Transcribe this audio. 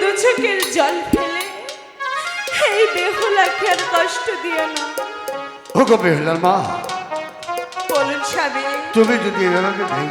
দু চোখের জল ফেলে। এই বেহুলাকে আর কষ্ট দিও না? ওগো বেহুলার মা। বলুন স্বামী। তুমি যদি এভাবে ভেঙে